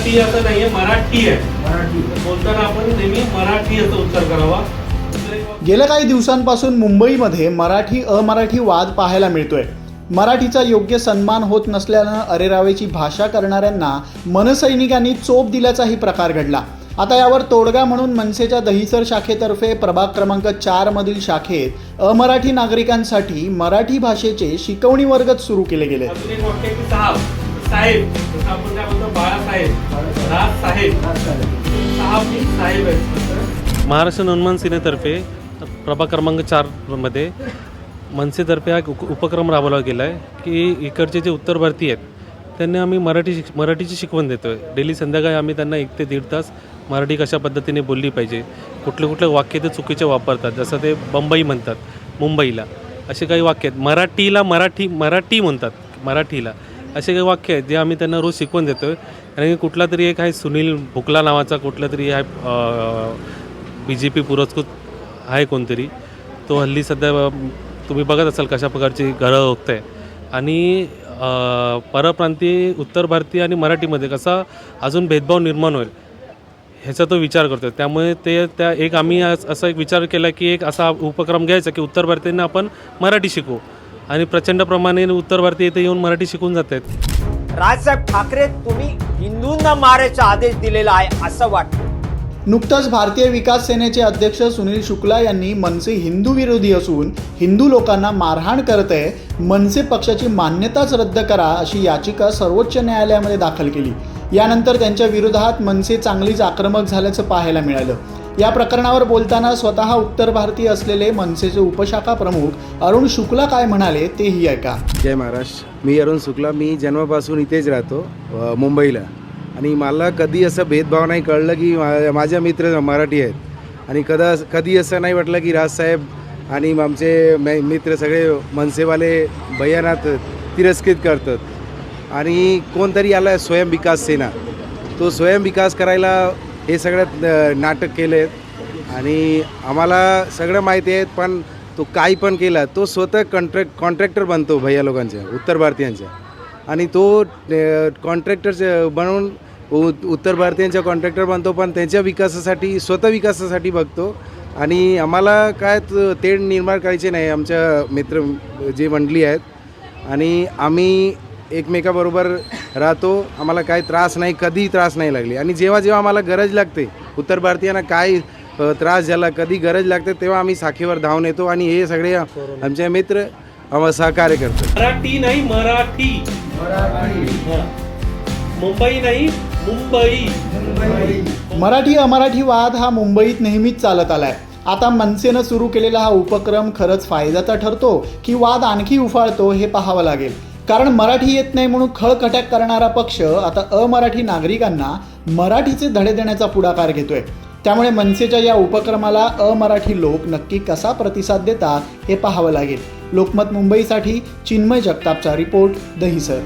मराठी असं नाहीये मराठी आहे. बोलताना आपण नेहमी मराठी असं उच्चार करावा. गेल्या काही दिवसांपासून मुंबईमध्ये मराठी अमराठी वाद पाहायला मिळतोय. मराठीचा योग्य सन्मान होत नसल्यानं अरेरावेची भाषा करणाऱ्यांना मनसैनिकांनी चोप दिल्याचाही प्रकार घडला. आता यावर तोडगा म्हणून मनसेच्या दहिसर शाखेतर्फे प्रभाग क्रमांक चार मधील शाखेत अमराठी नागरिकांसाठी मराठी भाषेचे शिकवणी वर्ग सुरू केले गेले. साहेब जसं आपण काय म्हणतो? बाळासाहेब. राज साहेब साहेब साहेब आहेत. महाराष्ट्र नवनमान सेनेतर्फे प्रभाग क्रमांक चारमध्ये मनसेतर्फे हा एक उप- उपक्रम राबवला गेला आहे की इकडचे जे उत्तर भारतीय आहेत त्यांना आम्ही मराठी शिक मराठीची शिकवण देतो आहे डेली संध्याकाळी आम्ही त्यांना एक ते दीड तास मराठी कशा पद्धतीने बोलली पाहिजे कुठले कुठले वाक्य ते चुकीचे वापरतात जसं ते बंबई म्हणतात मुंबईला असे काही वाक्य आहेत. मराठीला मराठी मराठी म्हणतात मराठीला. असे काही वाक्य आहेत जे आम्ही त्यांना रोज शिकवून देतो आहे आणि कुठला तरी एक आहे सुनील भुकला नावाचा कुठला तरी आहे बी जे पी पुरस्कृत आहे कोणतरी. तो हल्ली सध्या तुम्ही बघत असाल कशा प्रकारची घरं होत. आहे आणि परप्रांतीय उत्तर भारतीय आणि मराठीमध्ये कसा अजून भेदभाव निर्माण होईल ह्याचा तो विचार करतो त्यामुळे ते त्या एक आम्ही असा एक विचार केला की एक असा उपक्रम घ्यायचा की उत्तर भारतीयांना आपण मराठी शिकू आणि प्रचंड प्रमाणे उत्तर भारतीय इथे येऊन मराठी शिकून जात आहेत. राजसाहेब ठाकरे तुम्ही हिंदूंना मारायचा आदेश दिलेला आहे असं वाटतं. नुकतंच भारतीय विकास सेनेचे अध्यक्ष सुनील शुक्ला यांनी मनसे हिंदू विरोधी असून हिंदू लोकांना मारहाण करत आहे मनसे पक्षाची मान्यताच रद्द करा अशी याचिका सर्वोच्च न्यायालयामध्ये दाखल केली. यानंतर त्यांच्या विरोधात मनसे चांगलीच आक्रमक झाल्याचं पाहायला मिळालं. या प्रकरणावर बोलताना स्वतः उत्तर भारतीय असलेले मनसेचे उपशाखा प्रमुख अरुण शुक्ला काय म्हणाले तेही ऐका. जय महाराष्ट्र मी अरुण शुक्ला. मी जन्मापासून इथेच राहतो मुंबईला. आणि मला कधी असं भेदभाव नाही कळलं की मा- माझ्या मित्र मराठी आहेत. आणि कदा कधी असं नाही वाटलं की राजसाहेब आणि आमचे मित्र सगळे मनसेवाले भैयाना तिरस्कृत करतात. आणि कोणतरी आला स्वयंविकास सेना. तो स्वयंविकास करायला हे सगळं नाटक केले आहेत आणि आम्हाला सगळं माहिती आहेत पण तो काही पण केला तो स्वतः कॉन्ट्रॅक्ट कॉन्ट्रॅक्टर बनतो भैया लोकांच्या उत्तर भारतीयांच्या आणि तो कॉन्ट्रॅक्टर बनवून उ- उत्तर भारतीयांचा कॉन्ट्रॅक्टर बनतो पण त्यांच्या विकासासाठी स्वतः विकासासाठी बघतो. आणि आम्हाला काय त- तेढ निर्माण करायचे नाही आमच्या मित्र जे मंडळी आहेत. आणि आम्ही एकमेकाबरोबर राहतो आम्हाला काही त्रास नाही कधी त्रास नाही लागली. आणि जेव्हा जेव्हा आम्हाला गरज लागते उत्तर भारतीयांना काय त्रास झाला कधी गरज लागते तेव्हा आम्ही साखीवर धावून येतो आणि हे सगळे आमचे मित्र आम्हाला सहकार्य करतात. मराठी नाही मराठी. मुंबई नाही मुंबई. मराठी अमराठी वाद हा मुंबईत नेहमीच चालत आलाय. आता मनसेनं सुरू केलेला हा उपक्रम खरंच फायद्याचा ठरतो की वाद आणखी उफाळतो हे पाहावं लागेल. कारण मराठी येत नाही म्हणून खळखट्याक करणारा पक्ष आता अमराठी नागरिकांना मराठीचे धडे देण्याचा पुढाकार घेतोय. त्यामुळे मनसेच्या या उपक्रमाला अमराठी लोक नक्की कसा प्रतिसाद देतात हे पाहावं लागेल. लोकमत मुंबईसाठी चिन्मय जगतापचा रिपोर्ट दहिसर.